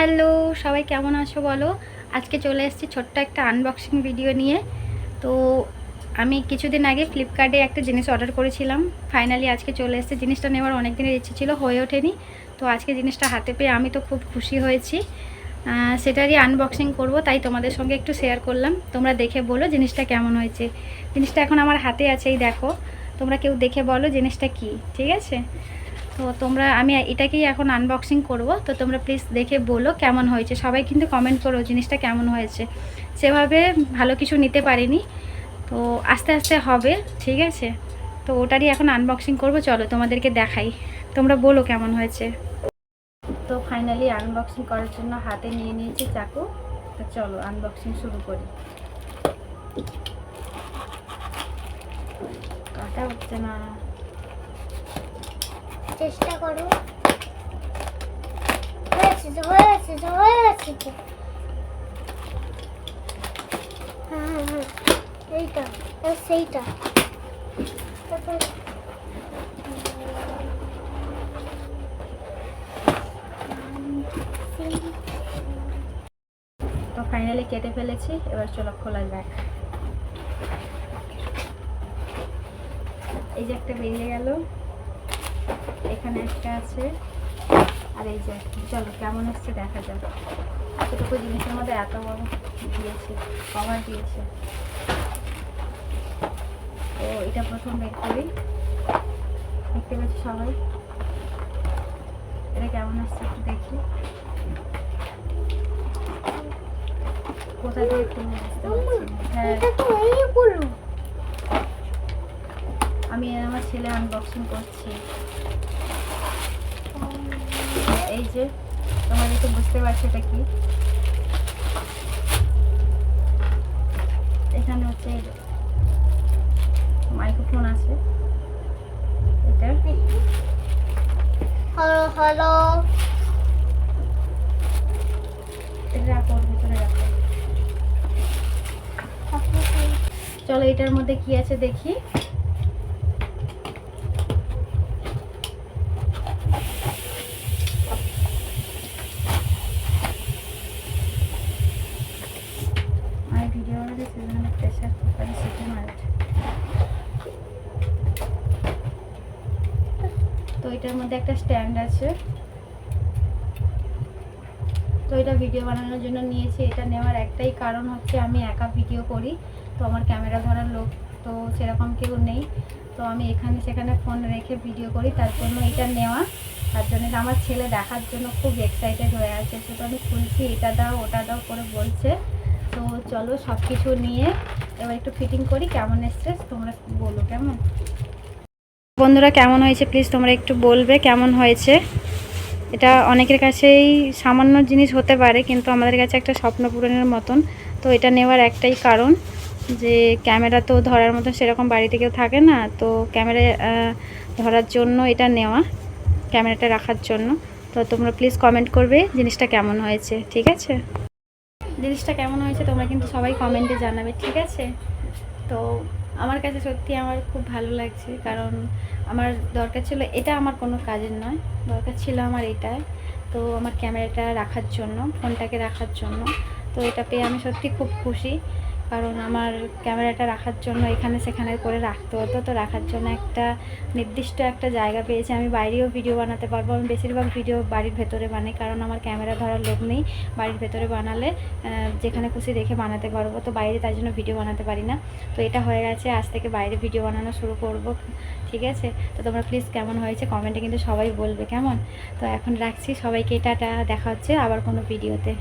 Hello, সবাই কেমন আছো বলো? আজকে চলে এসেছি ছোট্ট একটা আনবক্সিং ভিডিও নিয়ে। তো আমি কিছুদিন আগে ফ্লিপকার্টে একটা জিনিস অর্ডার করেছিলাম। ফাইনালি আজকে চলে এসেছে। জিনিসটা নেওয়ার অনেক দিনের ইচ্ছে ছিল, হয়ে ওঠেনি। তো আজকে জিনিসটা হাতে পেয়ে আমি তো খুব খুশি হয়েছি। সেটারই আনবক্সিং করব, তাই তোমাদের সঙ্গে একটু শেয়ার করলাম। তোমরা দেখে বলো জিনিসটা কেমন হয়েছে। জিনিসটা এখন আমার হাতে আছে, এই দেখো। তোমরা কেউ দেখে বলো জিনিসটা কি, ঠিক আছে? তো তোমরা, আমি এটাকেই এখন আনবক্সিং করব। তো তোমরা প্লিজ দেখে বলো কেমন হয়েছে। সবাই কিন্তু কমেন্ট করো জিনিসটা কেমন হয়েছে। সেভাবে ভালো কিছু নিতে পারিনি। তো আস্তে আস্তে হবে, ঠিক আছে? তো ওটারই এখন আনবক্সিং করব। চলো তোমাদেরকে দেখাই। তোমরা বলো কেমন হয়েছে। তো ফাইনালি আনবক্সিং করার জন্য হাতে নিয়ে নিয়েছি চাকু। তো চলো আনবক্সিং শুরু করি। কাটা হচ্ছে না। চেষ্টা করো। হয়েছে তো হয়েছে তো হয়েছে তো। হ্যাঁ হ্যাঁ হ্যাঁ এইটা সেইটা। তারপর তো ফাইনালি কেটে ফেলেছি, এবার চলো খোলা যাক। এই যে একটা বেরিয়ে গেল। এখানে একটা আছে। আর এই যে, চলো কেমন এসছে দেখা যাক। এতটুকু জিনিসের মধ্যে এত বড় দিয়েছে, কভার দিয়েছে। ও, এটা প্রথম বের করি। দেখতে পাচ্ছি সবাই? এটা কেমন আসছে একটু দেখি। কোথা না। হ্যাঁ। আমি আমার ছেলে আনবক্সিং করছি। এই যে তোমার একটু বুঝতে পারছ এটা কি? এখানে হচ্ছে মাইক্রোফোন আছে। এটা? হ্যালো হ্যালো রাখো ভিতরে রাখো। চলো এটার মধ্যে কি আছে দেখি আর ভিডিও বানাতে সেজন্য প্রেশার কুকারে সিটি মারছে তো এটার মধ্যে একটা স্ট্যান্ড আছে। তো এটা ভিডিও বানানোর জন্য নিয়েছি। এটা নেওয়ার একটাই কারণ হচ্ছে আমি একা ভিডিও করি, তো আমার ক্যামেরা ধরার লোক তো সেরকম কেউ নেই। তো আমি এখানে সেখানে ফোন রেখে ভিডিও করি, তার জন্য এটা নেওয়া। তার জন্য আমার ছেলে দেখার জন্য খুব এক্সাইটেড হয়ে আছে। সেটা আমি খুলছি, এটা দাও, ওটা দাও করে বলছে। তো চলো সব কিছু নিয়ে এবার একটু ফিটিং করি, কেমন এসছে তোমরা বলো, কেমন? বন্ধুরা, কেমন হয়েছে? প্লিজ তোমরা একটু বলবে কেমন হয়েছে? এটা অনেকের কাছেই সামান্য জিনিস হতে পারে, কিন্তু আমাদের কাছে একটা স্বপ্ন পূরণের মতন। তো এটা নেওয়ার একটাই কারণ যে, ক্যামেরা তো ধরার মতন সেরকম বাড়িতে কেউ থাকে না। তো ক্যামেরা ধরার জন্য এটা নেওয়া, ক্যামেরাটা রাখার জন্য। তো তোমরা প্লিজ কমেন্ট করবে জিনিসটা কেমন হয়েছে, ঠিক আছে? জিনিসটা কেমন হয়েছে তোমরা কিন্তু সবাই কমেন্টে জানাবে, ঠিক আছে? তো আমার কাছে সত্যি আমার খুব ভালো লাগছে, কারণ আমার দরকার ছিল, এটা আমার কোনো কাজের নয়, দরকার ছিল আমার এটাই। তো আমার ক্যামেরাটা রাখার জন্য, ফোনটাকে রাখার জন্য। তো এটা পেয়ে আমি সত্যি খুব খুশি। কারণ আমার ক্যামেরাটা রাখার জন্য এখানে সেখানে করে রাখতে হতো। তো রাখার জন্য একটা নির্দিষ্ট একটা জায়গা পেয়েছি। আমি বাইরেও ভিডিও বানাতে পারব। আমি বেশিরভাগ ভিডিও বাড়ির ভেতরে বানাই, কারণ আমার ক্যামেরা ধরার লোক নেই। বাড়ির ভেতরে বানালে যেখানে খুশি দেখে বানাতে পারব। তো বাইরে তার জন্য ভিডিও বানাতে পারি না। তো এটা হয়ে গেছে। আজ থেকে বাইরে ভিডিও বানানো শুরু করব। ঠিক আছে? তো তোমরা প্লিজ কেমন হয়েছে কমেন্টে কিন্তু সবাই বলবে। কেমন? তো এখন রাখছি। সবাইকে টাটা। দেখা হচ্ছে আবার কোনো ভিডিওতে